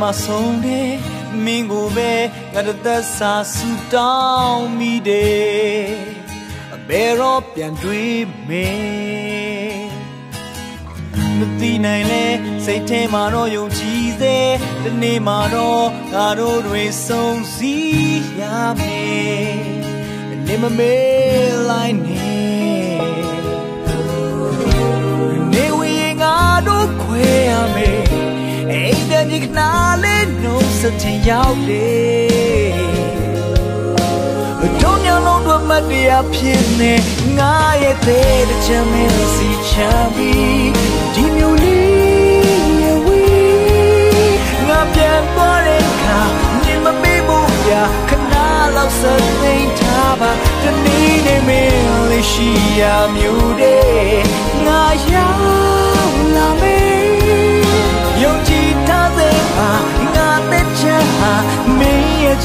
မြို့ငယ်လေးမှာဆုံးတယ်မင်းကိုပဲငါတသက်စာဆူတောင်းမိတယ်အဘယ်တော့ပြန်တွေ့မယ်မသိနိုင်လဲစိတ်ထဲမှာတော့ယုံကြည်စေဒီနေ့မှာတော့ငါတို့တွေဆုံးစည်းရမယ်နေမမေးလိုက်နေနေဝေးငါတို့ခွဲရမယ်အိမ်ပြန်ဒီခနာ လေးနှုတ်ဆက်ချင်ရောက်တယ်တို့ညလုံးတို့မတရားဖြစ်နေငါရဲ့သေးတဲ့ချမ်းမင်းစီချမ်းပြီးဒီမျိုးလေးရဲ့ဝီငါပြန်သွားတဲ့အခါနေမမေ့ဘူးပြခဏလောက်စသိမ်းထားပါတနေ့နေ့မင်းလေးရှိရမျိုးတဲ့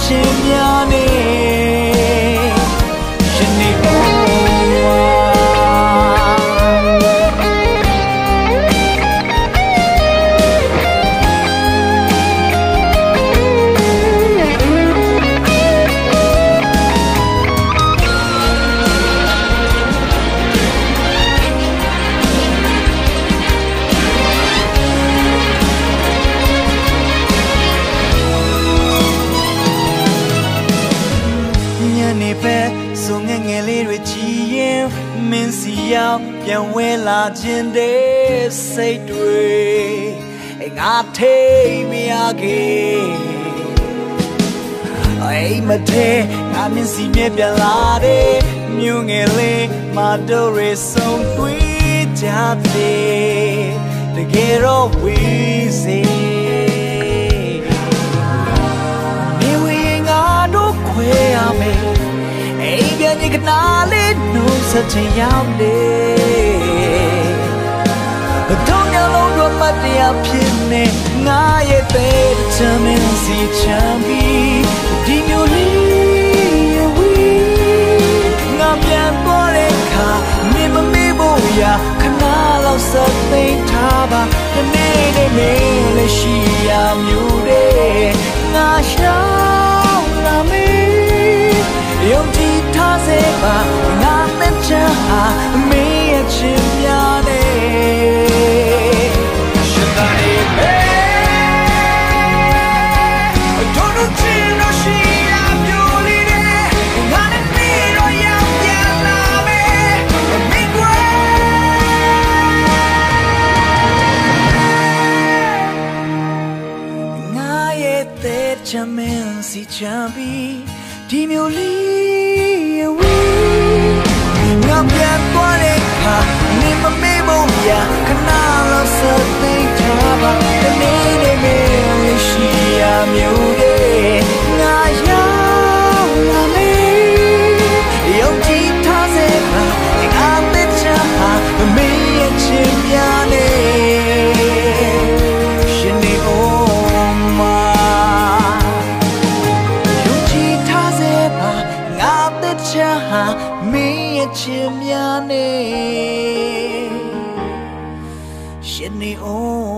ရဲ့ချင်များနေ ညနေပဲစုံငယ်ငယ်လေးတွေကြည်ရင်မင်းစီရောက်ပြန်ဝဲလာခြင်းတဲ့စိတ်တွေအငါထိတ်မရခဲ့အိမ်မထဲငါမင်းစီမြဲပြန်လာတဲ့မြို့ငယ်လေးမတော်ရဆုံးတွေ့ကြတဲ့တကယ်တော့ဝေး န်ဒီကနာလေးနှုတ်ဆက်ချင်ရောက်တယ်တော့ညလုံးတော့မတရားဖြစ်နေငါရဲ့တဲ့ချမ်းမင်းစီချမ်းပြီးဒီမျိုးလေးရဲ့ဝီငါပြန်ပေါ်တဲ့အခါမင်းမမေ့ဖို့ရခဏလောက်စသိမ်းထားပါဒီနေ့နေ့မင်းလည်းရှိ ပါငါတဲ့ချမ်းဟာမင်းရဲ့ချင်များနေရှင်သာနေပဲ Don't know till no she am ပြန်သွားတဲ့အခါနေမမေ့ဖို့ရခဏလောက်စသိ များနေရှင်နေ oh my